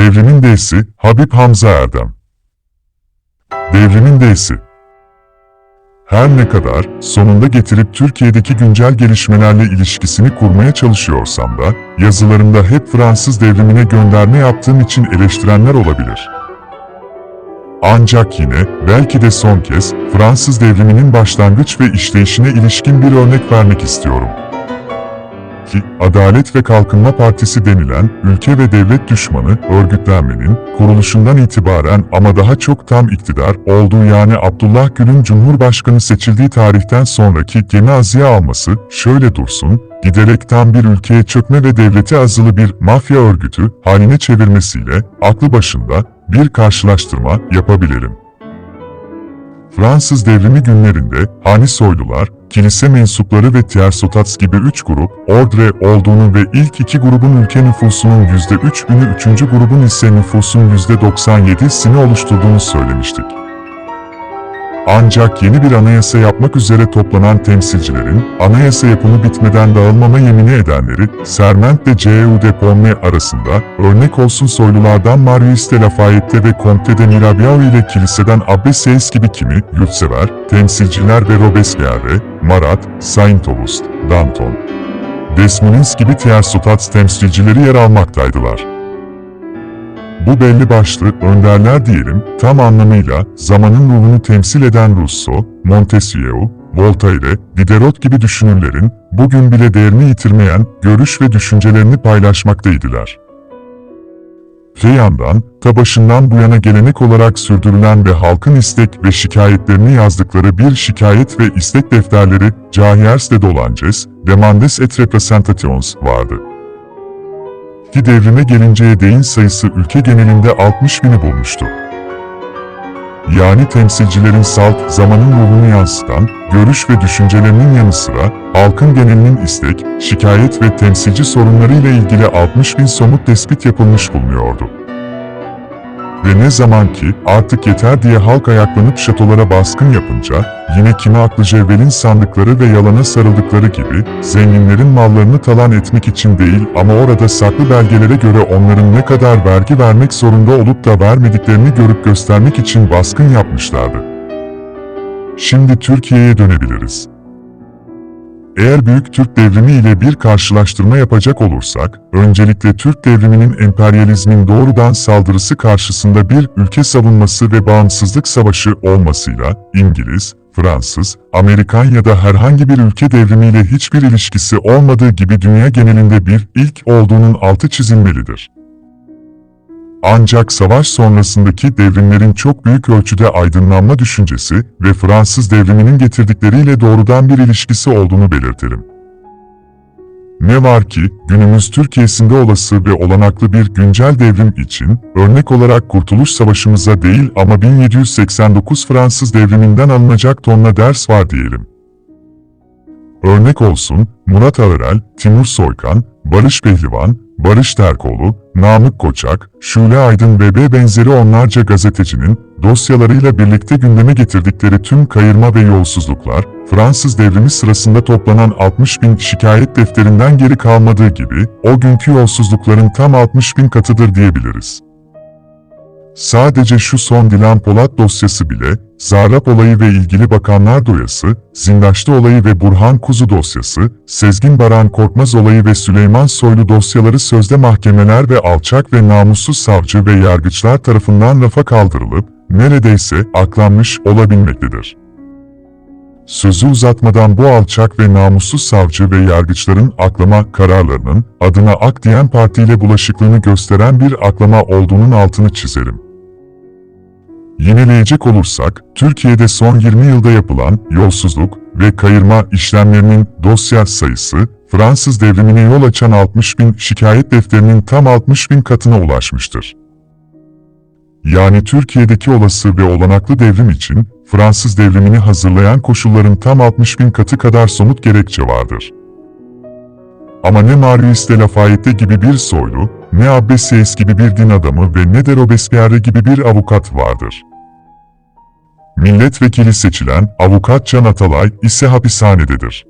Devrimin D'si Habib Hamza Erdem. Devrimin D'si her ne kadar sonunda getirip Türkiye'deki güncel gelişmelerle ilişkisini kurmaya çalışıyorsam da, yazılarımda hep Fransız devrimine gönderme yaptığım için eleştirenler olabilir. Ancak yine, belki de son kez, Fransız devriminin başlangıç ve işleyişine ilişkin bir örnek vermek istiyorum ki Adalet ve Kalkınma Partisi denilen ülke ve devlet düşmanı örgütlenmenin kuruluşundan itibaren ama daha çok tam iktidar olduğu yani Abdullah Gül'ün Cumhurbaşkanı seçildiği tarihten sonraki gemi azıya alması şöyle dursun, giderek tam bir ülkeye çökme ve devlete azılı bir mafya örgütü haline çevirmesiyle aklı başında bir karşılaştırma yapabilirim. Fransız devrimi günlerinde Hani Soylular, kilise mensupları ve Tiersotats gibi üç grup, ordre olduğunu ve ilk iki grubun ülke nüfusunun %3'ünü üçüncü grubun ise nüfusun %97'sini oluşturduğunu söylemiştik. Ancak yeni bir anayasa yapmak üzere toplanan temsilcilerin, anayasa yapımı bitmeden dağılmama yemini edenleri, Serment de C.U. de Pomme arasında, örnek olsun soylulardan Marius de Lafayette ve Comte de Mirabeau ile kiliseden Abbe Seyis gibi kimi, yurtsever, temsilciler ve Robespierre, Marat, Saint-Auguste, Danton, Desmoulins gibi Tiersotats temsilcileri yer almaktaydılar. Bu belli başlı önderler diyelim, tam anlamıyla zamanın ruhunu temsil eden Rousseau, Montesquieu, Voltaire, Diderot gibi düşünürlerin bugün bile değerini yitirmeyen görüş ve düşüncelerini paylaşmaktaydılar. Öte yandan, ta başından bu yana gelenek olarak sürdürülen ve halkın istek ve şikayetlerini yazdıkları bir şikayet ve istek defterleri Cahiers de Dolanges, Demandes et Representations vardı ki devrime gelinceye değin sayısı ülke genelinde 60 bini bulmuştu. Yani temsilcilerin salt, zamanın ruhunu yansıtan, görüş ve düşüncelerinin yanı sıra, halkın genelinin istek, şikayet ve temsilci sorunlarıyla ilgili 60 bin somut tespit yapılmış bulunuyordu. Ve ne zaman ki artık yeter diye halk ayaklanıp şatolara baskın yapınca, yine kimi aklı cevvelin sandıkları ve yalana sarıldıkları gibi, zenginlerin mallarını talan etmek için değil ama orada saklı belgelere göre onların ne kadar vergi vermek zorunda olup da vermediklerini görüp göstermek için baskın yapmışlardı. Şimdi Türkiye'ye dönebiliriz. Eğer Büyük Türk Devrimi ile bir karşılaştırma yapacak olursak, öncelikle Türk Devrimi'nin emperyalizmin doğrudan saldırısı karşısında bir ülke savunması ve bağımsızlık savaşı olmasıyla İngiliz, Fransız, Amerikan ya da herhangi bir ülke devrimiyle hiçbir ilişkisi olmadığı gibi dünya genelinde bir ilk olduğunun altı çizilmelidir. Ancak savaş sonrasındaki devrimlerin çok büyük ölçüde aydınlanma düşüncesi ve Fransız devriminin getirdikleriyle doğrudan bir ilişkisi olduğunu belirtelim. Ne var ki, günümüz Türkiye'sinde olası ve olanaklı bir güncel devrim için, örnek olarak Kurtuluş Savaşımıza değil ama 1789 Fransız devriminden alınacak tonla ders var diyelim. Örnek olsun, Murat Ağırel, Timur Soykan, Barış Pehlivan, Barış Terkoğlu, Namık Koçak, Şule Aydın ve benzeri onlarca gazetecinin dosyalarıyla birlikte gündeme getirdikleri tüm kayırma ve yolsuzluklar, Fransız devrimi sırasında toplanan 60 bin şikayet defterinden geri kalmadığı gibi, o günkü yolsuzlukların tam 60 bin katıdır diyebiliriz. Sadece şu son Dilan Polat dosyası bile, Zarrab olayı ve ilgili bakanlar doyası, Zindaşlı olayı ve Burhan Kuzu dosyası, Sezgin Baran Korkmaz olayı ve Süleyman Soylu dosyaları sözde mahkemeler ve alçak ve namussuz savcı ve yargıçlar tarafından rafa kaldırılıp, neredeyse aklanmış olabilmektedir. Sözü uzatmadan bu alçak ve namussuz savcı ve yargıçların aklama kararlarının adına AK diyen partiyle bulaşıklığını gösteren bir aklama olduğunun altını çizerim. Yineleyecek olursak, Türkiye'de son 20 yılda yapılan yolsuzluk ve kayırma işlemlerinin dosya sayısı, Fransız devrimine yol açan 60 bin şikayet defterinin tam 60 bin katına ulaşmıştır. Yani Türkiye'deki olası ve olanaklı devrim için, Fransız devrimini hazırlayan koşulların tam 60 bin katı kadar somut gerekçe vardır. Ama ne Marius de Lafayette gibi bir soylu, ne Abbesies gibi bir din adamı ve ne de Robespierre gibi bir avukat vardır. Milletvekili seçilen avukat Can Atalay ise hapishanededir.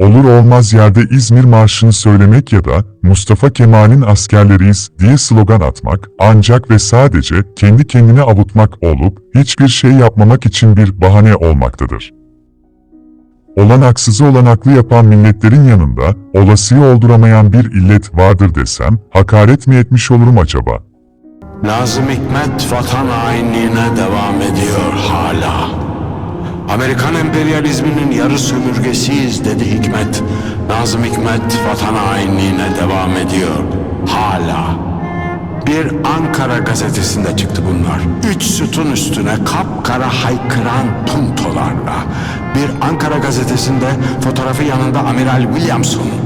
olur olmaz yerde İzmir Marşı'nı söylemek ya da Mustafa Kemal'in askerleriyiz diye slogan atmak ancak ve sadece kendi kendine avutmak olup hiçbir şey yapmamak için bir bahane olmaktadır. Olanaksızı olanaklı yapan milletlerin yanında olasıyı olduramayan bir illet vardır desem hakaret mi etmiş olurum acaba? Nazım Hikmet vatan hainliğine devam ediyor hala. Amerikan emperyalizminin yarı sömürgesiyiz dedi Hikmet. Nazım Hikmet vatan hainliğine devam ediyor hala. Bir Ankara gazetesinde çıktı bunlar. Üç sütun üstüne kapkara haykıran puntolarla. Bir Ankara gazetesinde fotoğrafı yanında Amiral Williamson.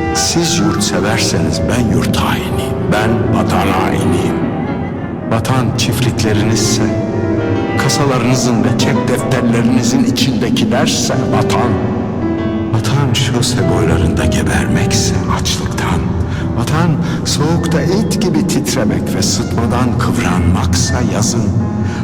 siz yurtseverseniz ben yurt hainiyim. Ben vatan hainiyim. Vatan çiftliklerinizse, kasalarınızın ve çek defterlerinizin içindekilerse vatan. Vatan şose boylarında gebermekse açlıktan. Vatan soğukta et gibi titremek ve sıtmadan kıvranmaksa yazın.